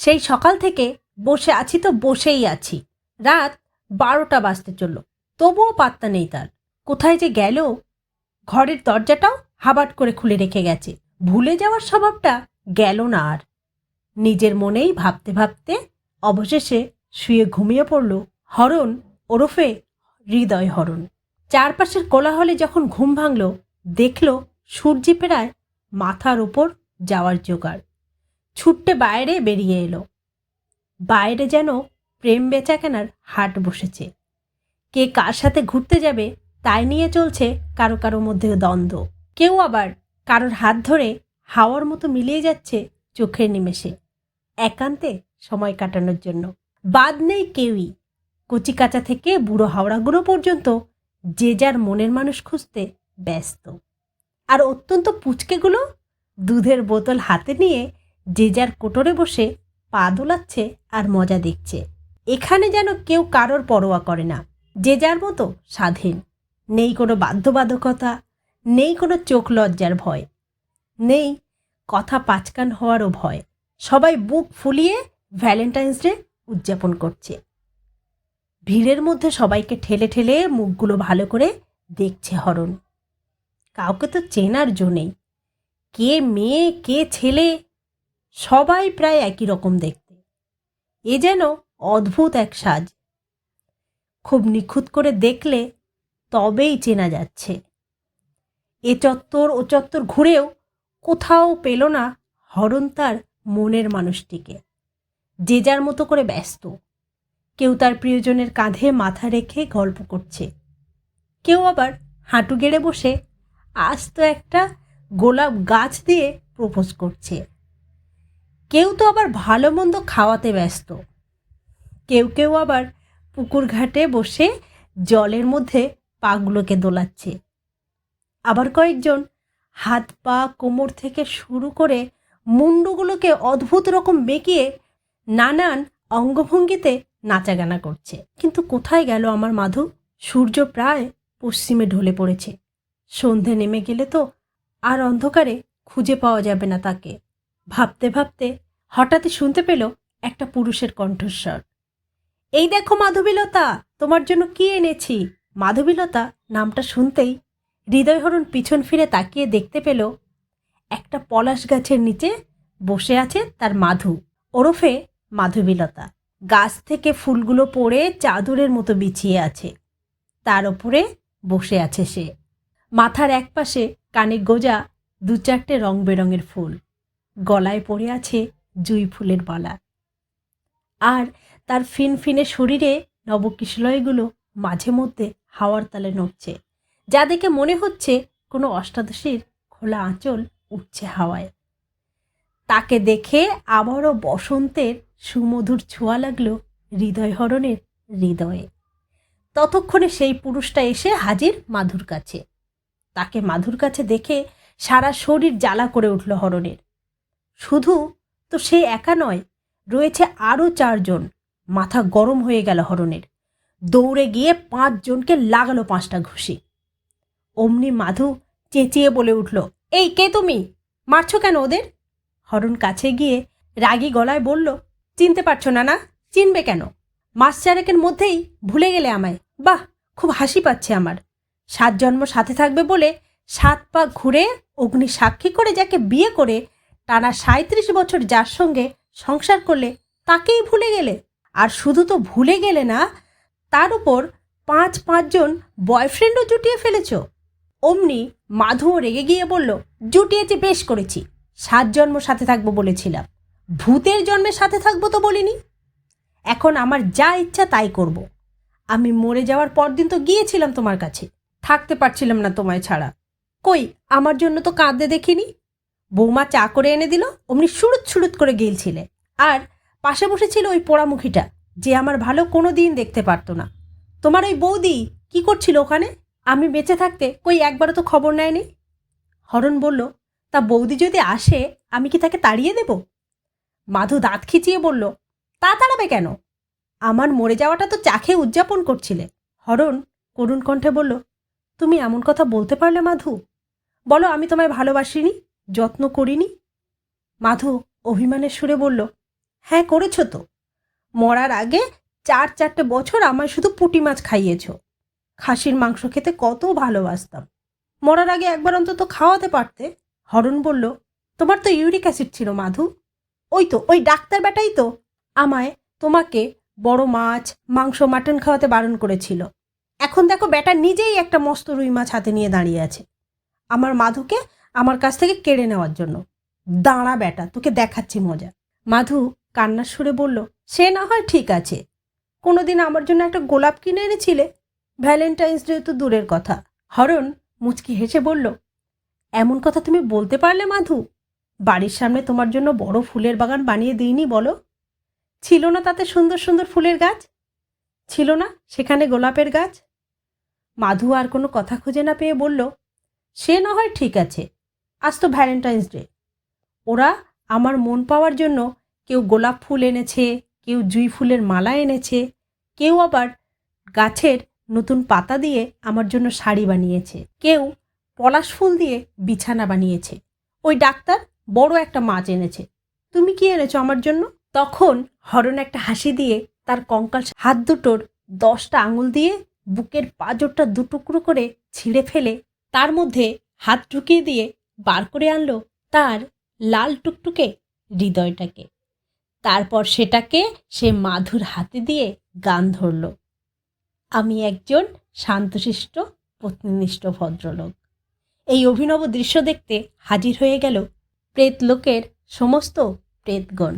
সেই সকাল থেকে বসে আছি তো বসেই আছি। রাত বারোটা বাজতে চলল। তবুও পাত্তা নেই তার। কোথায় যে গেল? ঘরের দরজাটাও হাবাট করে খুলে রেখে গেছে। ভুলে যাওয়ার স্বভাবটা গেল না আর। নিজের মনেই ভাবতে ভাবতে অবশেষে শুয়ে ঘুমিয়ে পড়ল হরণ ওরফে হৃদয় হরণ। চারপাশের কোলাহলে যখন ঘুম ভাঙল, দেখল সূর্যি প্রায় মাথার ওপর যাওয়ার জোগাড়। ছুট্টে বাইরে বেরিয়ে এলো। বাইরে যেন প্রেম বেচাকেনার হাট বসেছে। কে কার সাথে ঘুরতে যাবে তাই নিয়ে চলছে কারও কারও মধ্যে দ্বন্দ্ব। কেউ আবার কারোর হাত ধরে হাওয়ার মতো মিলিয়ে যাচ্ছে চোখের নিমেষে একান্তে সময় কাটানোর জন্য। বাদ নেই কেউই। কচিকাচা থেকে বুড়ো হাওড়াগুলো পর্যন্ত যে যার মনের মানুষ খুঁজতে ব্যস্ত। আর অত্যন্ত পুচকেগুলো দুধের বোতল হাতে নিয়ে যে যার কোটরে বসে পা দোলাচ্ছে আর মজা দেখছে। এখানে যেন কেউ কারোর পরোয়া করে না। যে যার মতো স্বাধীন। নেই কোনো বাধ্যবাধকতা, নেই কোনো চোখ লজ্জার ভয়, নেই কথা পাঁচকান হওয়ারও ভয়। সবাই বুক ফুলিয়ে ভ্যালেন্টাইন্স ডে উদযাপন করছে। ভিড়ের মধ্যে সবাইকে ঠেলে ঠেলে মুখগুলো ভালো করে দেখছে হরণ। কাউকে তো চেনার জো নেই। কে মেয়ে, কে ছেলে সবাই প্রায় একই রকম দেখতে। এ যেন অদ্ভুত এক সাজ। খুব নিখুঁত করে দেখলে তবেই চেনা যাচ্ছে। এ চত্বর ও চত্বর ঘুরেও কোথাও পেল না হরণ তার মনের মানুষটিকে। যে যার মতো করে ব্যস্ত। কেউ তার প্রিয়জনের কাঁধে মাথা রেখে গল্প করছে। কেউ আবার হাঁটু গেড়ে বসে আস্ত একটা গোলাপ গাছ দিয়ে প্রপোজ করছে। কেউ তো আবার ভালো মন্দ খাওয়াতে ব্যস্ত। কেউ কেউ আবার পুকুর ঘাটে বসে জলের মধ্যে পাগুলোকে দোলাচ্ছে। আবার কয়েকজন হাত পা কোমর থেকে শুরু করে মুন্ডুগুলোকে অদ্ভুত রকম বেঁকিয়ে নানান অঙ্গভঙ্গিতে নাচাগানা করছে। কিন্তু কোথায় গেল আমার মাধু? সূর্য প্রায় পশ্চিমে ঢলে পড়েছে। সন্ধে নেমে গেলে তো আর অন্ধকারে খুঁজে পাওয়া যাবে না তাকে। ভাবতে ভাবতে শুনতে পেল একটা পুরুষের কণ্ঠস্বর। এই দেখো মাধবীলতা, তোমার জন্য কি এনেছি? মাধবীলতা নামটা শুনতেই হৃদয়হরণ পিছন ফিরে তাকিয়ে দেখতে পেল একটা পলাশ গাছের নিচে বসে আছে তার মাধু। ওরফে মাধবীলতা। গাছ থেকে ফুলগুলো পড়ে চাদরের মতো বিছিয়ে আছে। তার ওপরে বসে আছে সে। মাথার একপাশে কানে গোজা দু চারটে রং বেরঙের ফুল। গলায় পড়ে আছে জুই ফুলের মালা। আর তার ফিনফিনে শরীরে নবকিশলয়গুলো মাঝে মধ্যে হাওয়ার তালে নড়ছে, যা দেখে মনে হচ্ছে কোনো অষ্টাদশীর খোলা আঁচল উঠছে হাওয়ায়। তাকে দেখে আবারও বসন্তের সুমধুর ছোঁয়া লাগল হৃদয়হরণের হৃদয়ে। ততক্ষণে সেই পুরুষটা এসে হাজির মাধুর কাছে। তাকে মাধুর কাছে দেখে সারা শরীর জ্বালা করে উঠল হরণের। শুধু তো সে একা নয়, রয়েছে আরও চারজন। মাথা গরম হয়ে গেল হরণের। দৌড়ে গিয়ে পাঁচজনকে লাগালো পাঁচটা ঘুষি। অমনি মাধু চেঁচিয়ে বলে উঠল, এই কে তুমি? মারছো কেন ওদের? হরণ কাছে গিয়ে রাগী গলায় বলল, চিনতে পারছ না না, চিনবে কেন? মাস চারেকের মধ্যেই ভুলে গেলে আমায়। বাহ, খুব হাসি পাচ্ছে আমার। সাত জন্ম সাথে থাকবে বলে সাত পা ঘুরে অগ্নি সাক্ষী করে যাকে বিয়ে করে টানা সাঁত্রিশ বছর যার সঙ্গে সংসার করলে তাকেই ভুলে গেলে। আর শুধু তো ভুলে গেলে না, তার উপর পাঁচ পাঁচজন বয়ফ্রেন্ডও জুটিয়ে ফেলেছ। অমনি মাধুও রেগে গিয়ে বলল, জুটিয়েছি, বেশ করেছি। সাত জন্ম সাথে থাকব বলেছিলাম। ভূতের জন্মের সাথে থাকব তো বলিনি। এখন আমার যা ইচ্ছা তাই করব। আমি মরে যাওয়ার পরদিন তো গিয়েছিলাম তোমার কাছে। থাকতে পারছিলাম না তোমায় ছাড়া। কই, আমার জন্য তো কাঁদতে দেখিনি? বৌমা চা করে এনে দিল, অমনি সুরুত সুরুত করে গিলছিলে। আর পাশে বসেছিল ওই পোড়ামুখীটা, যে আমার ভালো কোনো দিন দেখতে পারতো না। তোমার ওই বৌদি কি করছিল ওখানে? আমি বেঁচে থাকতে কই একবারও তো খবর নেয়নি? হরণ বলল, তা বৌদি যদি আসে, আমি কি তাকে তাড়িয়ে দেব? মাধু দাঁত খিচিয়ে বলল, তা তাড়াবে কেন? আমার মরে যাওয়াটা তো চাখে উদযাপন করছিলে। হরণ করুণ কণ্ঠে বলল, তুমি এমন কথা বলতে পারলে মাধু? বলো আমি তোমায় ভালোবাসিনি? যত্ন করিনি? মাধু অভিমানের সুরে বলল হ্যাঁ করেছ তো। মরার আগে চার চারটে বছর আমায় শুধু পুঁটি মাছ খাইয়েছ। খাসির মাংস খেতে কত ভালোবাসতাম। মরার আগে একবার অন্তত খাওয়াতে পারতে? হরণ বলল, তোমার তো ইউরিক অ্যাসিড ছিল, মাধু। ওই তো, ওই ডাক্তার বেটাই তো আমায় তোমাকে বড় মাছ, মাংস, মাটন খাওয়াতে বারণ করেছিল। এখন দেখো বেটা নিজেই একটা মস্ত রুই মাছ হাতে নিয়ে দাঁড়িয়ে আছে। আমার মাধুকে আমার কাছ থেকে কেড়ে নেওয়ার জন্য। দাঁড়া বেটা, তোকে দেখাচ্ছি মজা। মাধু কান্নার সুরে বলল, সে না হয় ঠিক আছে। কোনোদিন আমার জন্য একটা গোলাপ কিনে এনেছিলে? ভ্যালেন্টাইন্স ডে তো দূরের কথা। হরণ মুচকি হেসে বলল, এমন কথা তুমি বলতে পারলে মাধু। বাড়ির সামনে তোমার জন্য বড় ফুলের বাগান বানিয়ে দিইনি বলো? ছিল না তাতে সুন্দর সুন্দর ফুলের গাছ? ছিল না সেখানে গোলাপের গাছ? মাধু আর কোনো কথা খুঁজে না পেয়ে বলল, সে না হয় ঠিক আছে। আজ তো ভ্যালেন্টাইন্স ডে ওরা আমার মন পাওয়ার জন্য কেউ গোলাপ ফুল এনেছে, কেউ জুই ফুলের মালা এনেছে, কেউ আবার গাছের নতুন পাতা দিয়ে আমার জন্য শাড়ি বানিয়েছে, কেউ পলাশ ফুল দিয়ে বিছানা বানিয়েছে। ওই ডাক্তার বড় একটা মাছ এনেছে। তুমি কি এনেছো আমার জন্য? তখন হরণ একটা হাসি দিয়ে তার কঙ্কাল হাত দুটোর দশটা আঙুল দিয়ে বুকের পাঁজরটা দুটুকরো করে ছিঁড়ে ফেলে তার মধ্যে হাত ঢুকিয়ে দিয়ে বার করে আনলো তার লাল টুকটুকে হৃদয়টাকে। তারপর সেটাকে সে মাধুর হাতে দিয়ে গান ধরল। আমি একজন শান্তশিষ্ট পত্নীনিষ্ঠ ভদ্রলোক। এই অভিনব দৃশ্য দেখতে হাজির হয়ে গেল প্রেতলোকের সমস্ত প্রেতগণ।